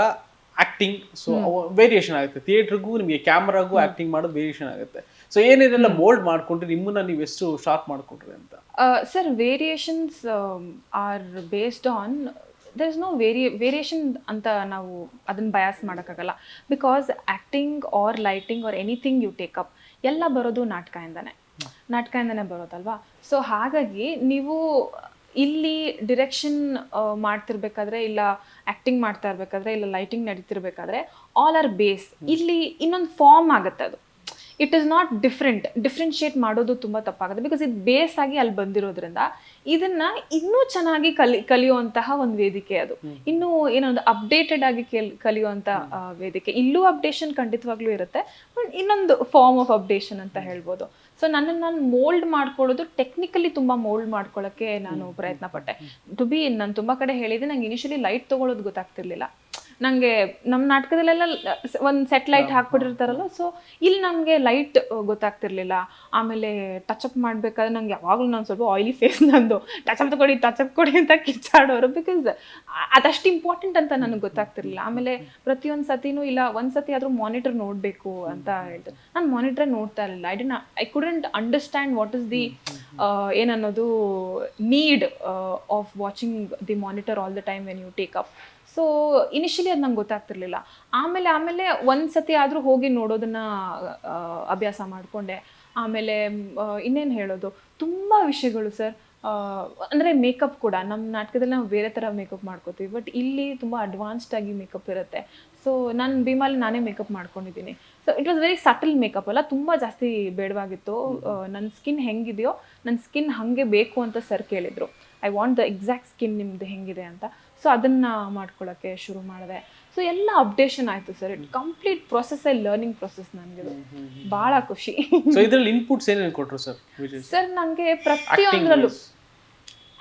ಆಕ್ಟಿಂಗ್ ಸೊ ವೇರಿಯೇಷನ್ ಆಗುತ್ತೆ. ಥಿಯೇಟ್ರಿಗೂ ನಿಮಗೆ ಕ್ಯಾಮ್ರಾಗೂ ಆಕ್ಟಿಂಗ್ ಮಾಡೋದು ವೇರಿಯೇಷನ್ ಆಗುತ್ತೆ. ಸೊ ಏನೇನೆಲ್ಲ ಮೋಲ್ಡ್ ಮಾಡ್ಕೊಂಡ್ರಿ ನಿಮ್ಮನ್ನ ನೀವು ಎಷ್ಟು ಶಾರ್ಪ್ ಮಾಡಿಕೊಂಡ್ರಿ ಅಂತ? Sir variations are based on there is no very variation ಅಂತ ನಾವು ಅದನ್ನ ಬಯಾಸ್ ಮಾಡೋಕ್ಕಾಗಲ್ಲ. Because acting or lighting or anything you take up ಎಲ್ಲ ಬರೋದು ನಾಟಕದಿಂದನೇ ನಾಟಕದಿಂದನೇ ಬರೋದಲ್ವಾ? ಸೊ ಹಾಗಾಗಿ ನೀವು ಇಲ್ಲಿ ಡಿರೆಕ್ಷನ್ ಮಾಡ್ತಿರ್ಬೇಕಾದ್ರೆ ಇಲ್ಲ ಆ್ಯಕ್ಟಿಂಗ್ ಮಾಡ್ತಾ ಇರ್ಬೇಕಾದ್ರೆ ಇಲ್ಲ ಲೈಟಿಂಗ್ ನಡೀತಿರ್ಬೇಕಾದ್ರೆ ಆಲ್ ಆರ್ ಬೇಸ್ ಇಲ್ಲಿ ಇನ್ನೊಂದು ಫಾರ್ಮ್ ಆಗುತ್ತೆ ಅದು. It is not different differentiate ಮಾಡೋದು ತುಂಬ ತಪ್ಪಾಗುತ್ತೆ. ಬಿಕಾಸ್ ಇದು ಬೇಸ್ ಆಗಿ ಅಲ್ಲಿ ಬಂದಿರೋದ್ರಿಂದ ಇದನ್ನ ಇನ್ನೂ ಚೆನ್ನಾಗಿ ಕಲಿ ಕಲಿಯುವಂತಹ ಒಂದು ವೇದಿಕೆ ಅದು. ಇನ್ನೂ ಏನೊಂದು ಅಪ್ಡೇಟೆಡ್ ಆಗಿ ಕೆಲ್ ಕಲಿಯುವಂಥ ವೇದಿಕೆ. ಇಲ್ಲೂ ಅಪ್ಡೇಷನ್ ಖಂಡಿತವಾಗ್ಲೂ ಇರುತ್ತೆ. ಬಟ್ ಇನ್ನೊಂದು ಫಾರ್ಮ್ ಆಫ್ ಅಪ್ಡೇಷನ್ ಅಂತ ಹೇಳ್ಬೋದು. ಸೊ ನನ್ನನ್ನು ನಾನು ಮೋಲ್ಡ್ ಮಾಡ್ಕೊಳ್ಳೋದು ಟೆಕ್ನಿಕಲಿ ತುಂಬ ಮೋಲ್ಡ್ ಮಾಡ್ಕೊಳ್ಳೋಕ್ಕೆ ನಾನು ಪ್ರಯತ್ನ ಪಟ್ಟೆ ಟು ಬಿ ನಾನು ತುಂಬ ಕಡೆ ಹೇಳಿದೆ ನಂಗೆ ಇನಿಷಿಯಲಿ ಲೈಟ್ ತೊಗೊಳೋದು ಗೊತ್ತಾಗ್ತಿರ್ಲಿಲ್ಲ. ನನಗೆ ನಮ್ಮ ನಾಟಕದಲ್ಲೆಲ್ಲ ಒಂದು ಸೆಟ್ ಲೈಟ್ ಹಾಕ್ಬಿಟ್ಟಿರ್ತಾರಲ್ಲ ಸೊ ಇಲ್ಲಿ ನಮಗೆ ಲೈಟ್ ಗೊತ್ತಾಗ್ತಿರ್ಲಿಲ್ಲ. ಆಮೇಲೆ ಟಚಪ್ ಮಾಡಬೇಕಾದ್ರೆ ನಂಗೆ ಯಾವಾಗಲೂ ನಾನು ಸ್ವಲ್ಪ ಆಯಿಲಿ ಫೇಸ್ ನಂದು. ಟಚಪ್ ಕೊಡಿ ಅಪ್ ಕೊಡಿ ಅಂತ ಕಿಚ್ಚಾಡೋರು ಬಿಕಾಸ್ ಅದಷ್ಟು ಇಂಪಾರ್ಟೆಂಟ್ ಅಂತ ನನಗೆ ಗೊತ್ತಾಗ್ತಿರ್ಲಿಲ್ಲ. ಆಮೇಲೆ ಪ್ರತಿಯೊಂದು ಸತಿನೂ ಇಲ್ಲ ಒಂದು ಸತಿ ಆದರೂ ಮಾನಿಟರ್ ನೋಡಬೇಕು ಅಂತ ಹೇಳ್ತಾರೆ ನಾನು ಮಾನಿಟರ್ ನೋಡ್ತಾ ಇರಲಿಲ್ಲ. I didn't I couldn't understand what is the ಏನನ್ನೋದು need of watching the monitor all the time when you take up so initially ಅದು ನಂಗೆ ಗೊತ್ತಾಗ್ತಿರ್ಲಿಲ್ಲ. ಆಮೇಲೆ ಆಮೇಲೆ ಒಂದು ಸತಿ ಆದರೂ ಹೋಗಿ ನೋಡೋದನ್ನ ಅಭ್ಯಾಸ ಮಾಡಿಕೊಂಡೆ. ಆಮೇಲೆ ಇನ್ನೇನು ಹೇಳೋದು? ತುಂಬ ವಿಷಯಗಳು ಸರ್. ಅಂದರೆ ಮೇಕಪ್ ಕೂಡ. ನಮ್ಮ ನಾಟಕದಲ್ಲಿ ನಾವು ಬೇರೆ ಥರ ಮೇಕಪ್ ಮಾಡ್ಕೋತೀವಿ. ಬಟ್ ಇಲ್ಲಿ ತುಂಬ ಅಡ್ವಾನ್ಸ್ಡ್ ಆಗಿ ಮೇಕಪ್ ಇರುತ್ತೆ. ಸೊ ನಾನು ಭೀಮಾಲಿ ನಾನೇ ಮೇಕಪ್ ಮಾಡ್ಕೊಂಡಿದ್ದೀನಿ. So it was very subtle makeup ಅಲ್ಲ. ತುಂಬ ಜಾಸ್ತಿ ಬೇಡವಾಗಿತ್ತು. ನನ್ನ ಸ್ಕಿನ್ ಹೆಂಗಿದೆಯೋ ನನ್ನ ಸ್ಕಿನ್ ಹಾಗೆ ಬೇಕು ಅಂತ ಸರ್ ಕೇಳಿದರು. I want the exact skin ನಿಮ್ದು ಹೆಂಗಿದೆ ಅಂತ. ಸೊ ಅದನ್ನು ಮಾಡ್ಕೊಳ್ಳೋಕ್ಕೆ ಶುರು ಮಾಡಿದೆ. ಸೊ ಎಲ್ಲ ಅಪ್ಡೇಷನ್ ಆಯಿತು sir it complete process learning process ನನಗೆ. ಭಾಳ ಖುಷಿ. ಸೊ ಇದರಲ್ಲಿ ಇನ್ಪುಟ್ಸ್ ಏನೇನು ಕೊಟ್ರು ಸರ್ ಸರ್ ನನಗೆ ಪ್ರತಿಯೊಂದರಲ್ಲೂ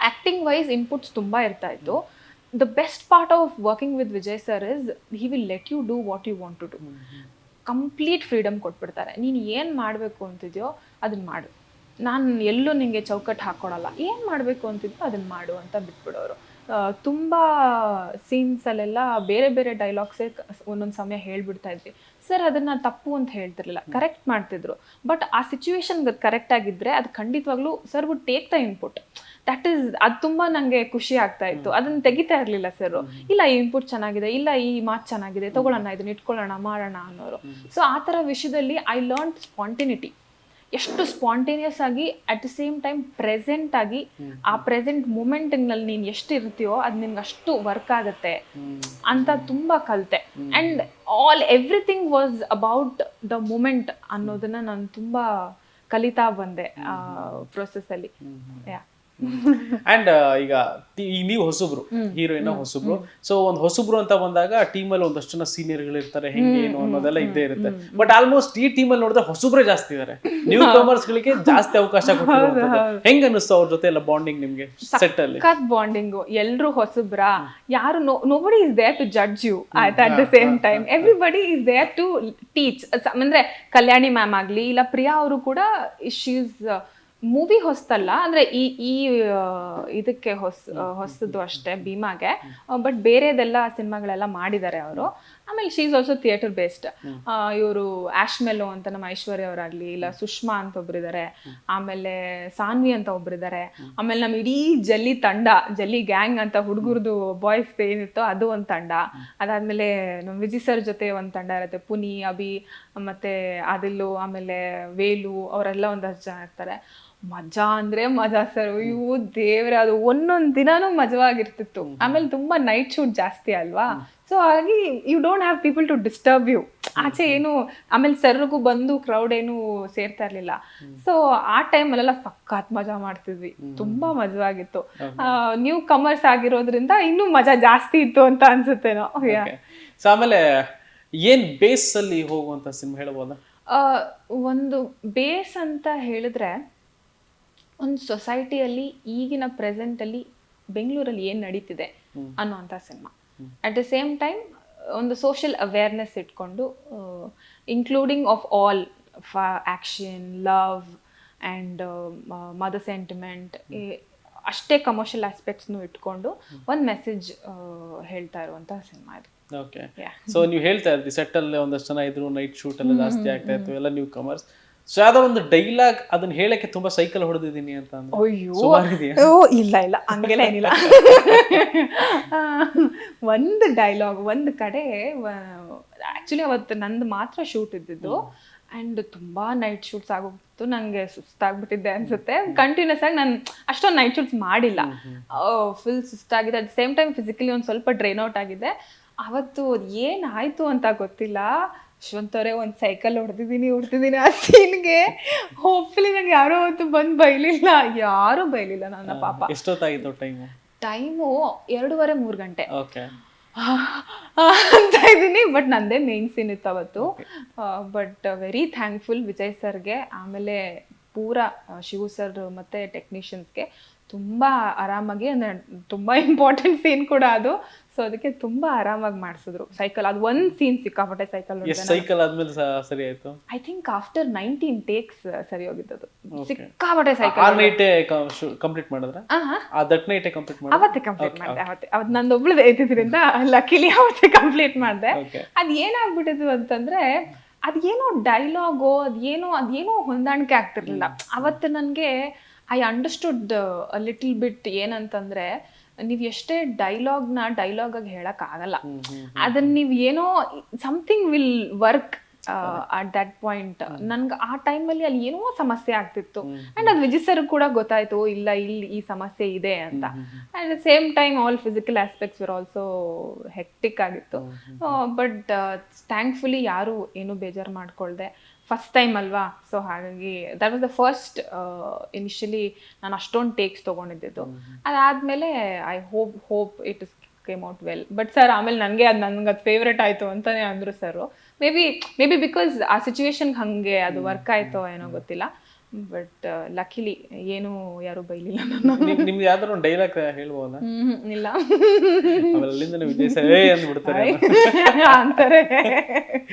ಆ್ಯಕ್ಟಿಂಗ್ ವೈಸ್ ಇನ್ಪುಟ್ಸ್ ತುಂಬ ಇರ್ತಾ ಇತ್ತು. The best part of working with Vijay sir is he will let you do what you want to do complete freedom ಕೊಟ್ಬಿಡ್ತಾರೆ. ನೀನು ಏನು ಮಾಡಬೇಕು ಅಂತಿದ್ಯೋ ಅದನ್ನ ಮಾಡು. ನಾನು ಎಲ್ಲೂ ನಿಮಗೆ ಚೌಕಟ್ಟು ಹಾಕ್ಕೊಡಲ್ಲ ಏನು ಮಾಡಬೇಕು ಅಂತಿದ್ಯೋ ಅದನ್ನ ಮಾಡು ಅಂತ ಬಿಟ್ಬಿಡೋರು. ತುಂಬ ಸೀನ್ಸಲ್ಲೆಲ್ಲ ಬೇರೆ ಬೇರೆ ಡೈಲಾಗ್ಸೇ ಒಂದೊಂದು ಸಮಯ ಹೇಳ್ಬಿಡ್ತಾ ಇದ್ವಿ. ಸರ್ ಅದನ್ನ ತಪ್ಪು ಅಂತ ಹೇಳ್ತಿರ್ಲಿಲ್ಲ. ಕರೆಕ್ಟ್ ಮಾಡ್ತಿದ್ರು. ಬಟ್ ಆ ಸಿಚುವೇಶನ್ ಕರೆಕ್ಟ್ ಆಗಿದ್ರೆ ಅದು ಖಂಡಿತವಾಗ್ಲೂ sir would take the input that is ಅದು ತುಂಬಾ ನನಗೆ ಖುಷಿ ಆಗ್ತಾ ಇತ್ತು. ಅದನ್ನ ತೆಗಿತಾ ಇರ್ಲಿಲ್ಲ ಸರ್ ಇಲ್ಲ ಈ ಇನ್ಪುಟ್ ಚೆನ್ನಾಗಿದೆ. ಇಲ್ಲ ಈ ಮಾತ್ ಚೆನ್ನಾಗಿದೆ. ತಗೊಳ್ಳೋಣ ಇದನ್ನ ಇಟ್ಕೊಳ್ಳೋಣ ಮಾಡೋಣ ಅನ್ನೋರು. ಸೊ ಆ ಥರ ವಿಷಯದಲ್ಲಿ ಐ ಲರ್ನ್ ಸ್ಪಾಂಟಿನಿಟಿ ಎಷ್ಟು ಸ್ಪಾಂಟೇನಿಯಸ್ ಆಗಿ at the same time present ಆಗಿ ಆ ಪ್ರೆಸೆಂಟ್ ಮೂಮೆಂಟ್ನಲ್ಲಿ ನೀನ್ ಎಷ್ಟು ಇರ್ತೀಯೋ ಅದ್ ನಿನ್ಗೆ ಅಷ್ಟು ವರ್ಕ್ ಆಗುತ್ತೆ. ಅಂತ ತುಂಬಾ ಕಲಿತೆ. And all everything was about the moment ಅನ್ನೋದನ್ನ ನಾನು ತುಂಬಾ ಕಲಿತಾ ಬಂದೆ ಆ ಪ್ರೊಸೆಸ್ಸಲ್ಲಿ ಯಾ ಅಂಡ್ ಈಗ ಈ ನೀವು ಹೊಸಬ್ರು ಹೀರೋಯಿನ್ ಹೊಸಬ್ರು. ಸೊ ಒಂದ್ ಹೊಸಬ್ರು ಅಂತ ಬಂದಾಗ ಟೀಮ್ ಅಲ್ಲಿ ಒಂದಷ್ಟು ಜನ ಸೀನಿಯರ್ಗಳು ಇರ್ತಾರೆ ಹೆಂಗೆ ಏನು ಅನ್ನೋದೆಲ್ಲ ಇದ್ದೇ ಇರುತ್ತೆ. ಬಟ್ ಆಲ್ಮೋಸ್ಟ್ ಈ ಟೀಮ್ ಅಲ್ಲಿ ನೋಡಿದ್ರೆ ಹೊಸಬ್ರೆ ಜಾಸ್ತಿ ಇದಾರೆ. ನ್ಯೂ ಕಮರ್ಸ್ ಗಳಿಗೆ ಜಾಸ್ತಿ ಅವಕಾಶ ಹೆಂಗ ಹೆಂಗ್ ಅನ್ನಿಸ್ತು ಅವ್ರ ಜೊತೆ ಎಲ್ಲ ಬಾಂಡಿಂಗ್ ನಿಮ್ಗೆ ಸೆಟ್ ಅಲ್ಲಿ? ಬಾಂಡಿಂಗ್ ಬಾಂಡಿಂಗು ಎಲ್ರು ಹೊಸಬ್ರ. ಯಾರು nobody is there to judge you ಆಯ್ತಾ at the same time everybody is there to teach ಅಂದ್ರೆ ಕಲ್ಯಾಣಿ ಮ್ಯಾಮ್ ಆಗ್ಲಿ ಇಲ್ಲ ಪ್ರಿಯಾ ಅವರು ಕೂಡ ಶೀಸ್ ಮೂವಿ ಹೊಸ್ತಲ್ಲ ಅಂದ್ರೆ ಈ ಈ ಇದಕ್ಕೆ ಹೊಸ ಹೊಸದು ಅಷ್ಟೇ ಭೀಮಾಗೆ. ಬಟ್ ಬೇರೆದೆಲ್ಲ ಸಿನಿಮಾಗಳೆಲ್ಲ ಮಾಡಿದ್ದಾರೆ ಅವರು. ಆಮೇಲೆ ಶೀಸ್ ಆಲ್ಸೋ ಥಿಯೇಟರ್ ಬೇಸ್ಡ್ ಇವರು ಆಶ್ ಅಂತ ನಮ್ಮ ಐಶ್ವರ್ಯ ಅವರಾಗ್ಲಿ ಇಲ್ಲ ಸುಷ್ಮಾ ಅಂತ ಒಬ್ಬರಿದ್ದಾರೆ ಆಮೇಲೆ ಸಾನ್ವಿ ಅಂತ ಒಬ್ಬರಿದ್ದಾರೆ ಆಮೇಲೆ ನಮ್ಮ ಇಡೀ ಜಲ್ಲಿ ತಂಡ ಜಲ್ಲಿ ಗ್ಯಾಂಗ್ ಅಂತ ಹುಡುಗರದು ಬಾಯ್ಸ್ ಏನಿತ್ತು ಅದು ಒಂದು ತಂಡ. ಅದಾದ್ಮೇಲೆ ನಮ್ಮ ವಿಜಿ ಸರ್ ಜೊತೆ ಒಂದು ತಂಡ ಇರುತ್ತೆ. ಪುನಿ ಅಭಿ ಮತ್ತೆ ಅದಿಲ್ಲು ಆಮೇಲೆ ವೇಲು ಅವರೆಲ್ಲ ಒಂದಷ್ಟು ಜನ ಇರ್ತಾರೆ. ಮಜಾ ಅಂದ್ರೆ ಮಜಾ ಸರ್ ಅಯ್ಯೋ ದೇವ್ರೆ ಅದು ಒಂದೊಂದ್ ದಿನಾನು ಮಜವಾಗಿರ್ತಿತ್ತು. ಆಮೇಲೆ ತುಂಬಾ ನೈಟ್ ಶೂಟ್ ಜಾಸ್ತಿ ಅಲ್ವಾ? ಸೊ ಹಾಗಾಗಿ you don't have people to disturb you ಆಚೆ ಏನು ಆಮೇಲೆ ಸರ್ಗೂ ಬಂದು ಕ್ರೌಡ್ ಏನು ಸೇರ್ತಾ ಇರ್ಲಿಲ್ಲ. ಸೊ ಆ ಟೈಮಲ್ಲೆಲ್ಲ ಸಖತ್ ಮಜಾ ಮಾಡ್ತಿದ್ವಿ. ತುಂಬಾ ಮಜವಾಗಿತ್ತು ನ್ಯೂ ಕಮರ್ಸ್ ಆಗಿರೋದ್ರಿಂದ ಇನ್ನೂ ಮಜಾ ಜಾಸ್ತಿ ಇತ್ತು ಅಂತ ಅನ್ಸುತ್ತೇನೋ. Yeah. ಸೊ ಆಮೇಲೆ ಏನ್ ಬೇಸ್ ಅಲ್ಲಿ ಹೋಗುವಂತ ಸಿನಿಮಾ ಹೇಳ್ಬೋದಾ? ಒಂದು ಬೇಸ್ ಅಂತ ಹೇಳಿದ್ರೆ ಒಂದು ಸೊಸೈಟಿಯಲ್ಲಿ ಈಗಿನ ಪ್ರೆಸೆಂಟ್ ಅಲ್ಲಿ ಬೆಂಗಳೂರಲ್ಲಿ ಏನು ನಡೀತಿದೆ ಅನ್ನುವಂತ cinema. At the same time ಒಂದು ಸೋಷಿಯಲ್ ಅವೇರ್ನೆಸ್ ಇಟ್ಕೊಂಡು including of all action love and mother sentiment ಅಷ್ಟೇ ಕಮರ್ಷಿಯಲ್ ಆಸ್ಪೆಕ್ಟ್ಸ್ನು ಇಟ್ಕೊಂಡು ಒಂದು ಮೆಸೇಜ್ ಹೇಳ್ತಾ ಇರುವಂತಹ ಸಿನಿಮಾ ಇದು ಓಕೆ. ಸೊ ನೀವು ಹೇಳ್ತಾ ಇರ್ತೀವಿ ಸೆಟ್ ಅಲ್ಲಿ ಒಂದಷ್ಟು ಜನ ಇದ್ರು ನೈಟ್ ಶೂಟ್ ಎಲ್ಲ ಜಾಸ್ತಿ ಆಗ್ತಾ ಇತ್ತು ಎಲ್ಲ ನ್ಯೂ ಕಮರ್ಸ್ ಸೊ ಯಾವ್ದೋ ಒಂದು ಡೈಲಾಗ್ ಅದನ್ನ ಹೇಳಕ್ಕೆ ತುಂಬಾ ಸೈಕಲ್ ಹೊಡೆದಿದ್ದೀನಿ ಅಂತ ಅಂದ್ರೆ ಅಯ್ಯೋ. ಸುಮಾರ್ ಇದೆಯಾ? ಓ ಇಲ್ಲ ಇಲ್ಲ. ಹಂಗೆಲ್ಲ ಏನಿಲ್ಲ. ಒಂದು ಡೈಲಾಗ್ ಒಂದು ಕಡೆ ಆಕ್ಚುಲಿ ಅವತ್ತು ನಂದು ಮಾತ್ರ ಶೂಟ್ ಇದ್ದಿದ್ದು ಆ್ಯಂಡ್ ತುಂಬಾ ನೈಟ್ ಶೂಟ್ಸ್ ಆಗೋಗ್ತಿತ್ತು ನನಗೆ ಸುಸ್ತಾಗ್ಬಿಟ್ಟಿದ್ದೆ ಅನ್ಸುತ್ತೆ. ಕಂಟಿನ್ಯೂಸ್ ಆಗಿ ನಾನು ಅಷ್ಟೊಂದು ನೈಟ್ ಶೂಟ್ಸ್ ಮಾಡಿಲ್ಲ. ಫುಲ್ ಸುಸ್ತಾಗಿದೆ. ಅಟ್ ಸೇಮ್ ಟೈಮ್ ಫಿಸಿಕಲಿ ಒಂದು ಸ್ವಲ್ಪ ಡ್ರೈನ್ ಔಟ್ ಆಗಿದೆ. ಅವತ್ತು ಏನಾಯಿತು ಅಂತ ಗೊತ್ತಿಲ್ಲ. ಯಶವಂತವ್ರೆ ಒಂದು ಸೈಕಲ್ ಹೊಡೆದಿದ್ದೀನಿ ಹೊಡ್ತಿದೀನಿ ಆ ಸೀನ್ಗೆ ಹೋಪ್ಫುಲಿ ನಂಗೆ ಯಾರೋ ಹೊತ್ತು ಬಂದು ಬೈಲಿಲ್ಲ. ಯಾರೂ ಬೈಲಿಲ್ಲ ನನ್ನ ಪಾಪ. ಎಷ್ಟೊತ್ತಾಗಿತ್ತು ಟೈಮು ಟೈಮು ಎರಡೂವರೆ ಮೂರು ಗಂಟೆ. ಓಕೆ ಅಂತ ಇದ್ದೀನಿ. ಬಟ್ ನಂದೇ ಮೇನ್ ಸೀನ್ ಇತ್ತು ಅವತ್ತು. ಬಟ್ ವೆರಿ ಥ್ಯಾಂಕ್ಫುಲ್ ವಿಜಯ್ ಸರ್ಗೆ. ಆಮೇಲೆ ಪೂರ ಶಿವು ಸರ್ ಮತ್ತೆ ಟೆಕ್ನಿಷಿಯನ್ಸ್ಗೆ ತುಂಬಾ ಆರಾಮಾಗಿ ಅಂದ್ರೆ ತುಂಬಾ ಇಂಪಾರ್ಟೆಂಟ್ ಸೀನ್ ಕೂಡ ಅದು. ಸೊ ಅದಕ್ಕೆ ತುಂಬಾ ಆರಾಮಾಗಿ ಮಾಡಿಸಿದ್ರು. ಸೈಕಲ್ ಅದು ಒಂದ್ ಸೀನ್ ಸಿಕ್ಕಾಪಟ್ಟೆ ಸೈಕಲ್ ಎಷ್ಟು ಸೈಕಲ್ ಆದ್ಮೇಲೆ ಸರಿ ಆಯ್ತು? I think after nineteen takes ಸರಿ ಹೋಗಿದ್ದದು. ಸಿಕ್ಕಾಪಟ್ಟೆ ಆ ಸೈಕಲ್ ನೈಟೇ ಕಂಪ್ಲೀಟ್ ಮಾಡಿದ್ರೆ? ಆ ದಟ್ ನೈಟೇ ಕಂಪ್ಲೀಟ್ ಮಾಡಿದ್ರೆ? ಅವತ್ತೇ ಕಂಪ್ಲೀಟ್ ಮಾಡಿದೆ ಅವತ್ತೇ. ಅವತ್ತು ನಂದು ಒಬ್ಳು ಇದ್ದಿದ್ರಿಂದ ಲಕ್ಕಿಲಿ ಅವತ್ತೇ ಕಂಪ್ಲೀಟ್ ಮಾಡಿದೆ. ಅದು ಏನಾಗ್ಬಿಟ್ಟಿದ್ದು ಅಂತಂದ್ರೆ ಅದೇನೋ ಡೈಲಾಗೋ ಅದೇನೋ ಅದೇನೋ ಹೊಂದಾಣಿಕೆ ಆಗ್ತಿರ್ಲಿಲ್ಲ. ಅವತ್ತು ನನಗೆ ಐ ಅಂಡರ್ಸ್ಟುಡ್ ಲಿಟಲ್ ಬಿಟ್ ಏನಂತಂದ್ರೆ ನೀವು ಎಷ್ಟೇ ಡೈಲಾಗ್ನ ಡೈಲಾಗ್ ಹೇಳಕ್ ಆಗಲ್ಲ. ಅದನ್ನ ನೀವು ಏನೋ something will work at that point ನನ್ಗೆ ಆ ಟೈಮಲ್ಲಿ ಅಲ್ಲಿ ಏನೋ ಸಮಸ್ಯೆ ಆಗ್ತಿತ್ತು. ಅಂಡ್ ಅದು ವಿಜಿಸರ್ ಸರ್ ಕೂಡ ಗೊತ್ತಾಯ್ತು ಇಲ್ಲ ಇಲ್ಲಿ ಈ ಸಮಸ್ಯೆ ಇದೆ ಅಂತ. And the same time all physical aspects were also hectic ಆಗಿತ್ತು. ಬಟ್ ಥ್ಯಾಂಕ್ಫುಲಿ ಯಾರು ಏನು ಬೇಜಾರು ಮಾಡ್ಕೊಳ್ದೆ. ಫಸ್ಟ್ ಟೈಮ್ ಅಲ್ವಾ? ಸೊ ಹಾಗಾಗಿ that was the first initially ನಾನು ಅಷ್ಟೊಂದು ಟೇಕ್ಸ್ ತೊಗೊಂಡಿದ್ದು. ಅದಾದಮೇಲೆ I hope hope it is came out well but sir ಆಮೇಲೆ ನನಗೆ ಅದು ನನಗೆ ಅದು ಫೇವ್ರೇಟ್ ಆಯಿತು ಅಂತಲೇ ಅಂದರು sir maybe maybe because ಆ ಸಿಚುವೇಶನ್ಗೆ ಹಾಗೆ ಅದು ವರ್ಕ್ ಆಯಿತೋ ಏನೋ ಗೊತ್ತಿಲ್ಲ. ಬಟ್ ಲಕ್ಕಿಲಿ ಏನು ಯಾರು ಬೈಲಿಲ್ಲ ನಿಮ್ಗೆ ಯಾವ್ದಾರು ಒಂದು ಡೈಲಾಗ್ ಹೇಳ್ಬೋದಾ? ಇಲ್ಲ. ಅಲ್ಲಿಂದ ವಿಜಯ್ ಸರ್ ಅಂದ್ಬಿಡ್ತಾರೆ. ಅಂತಾರೆ.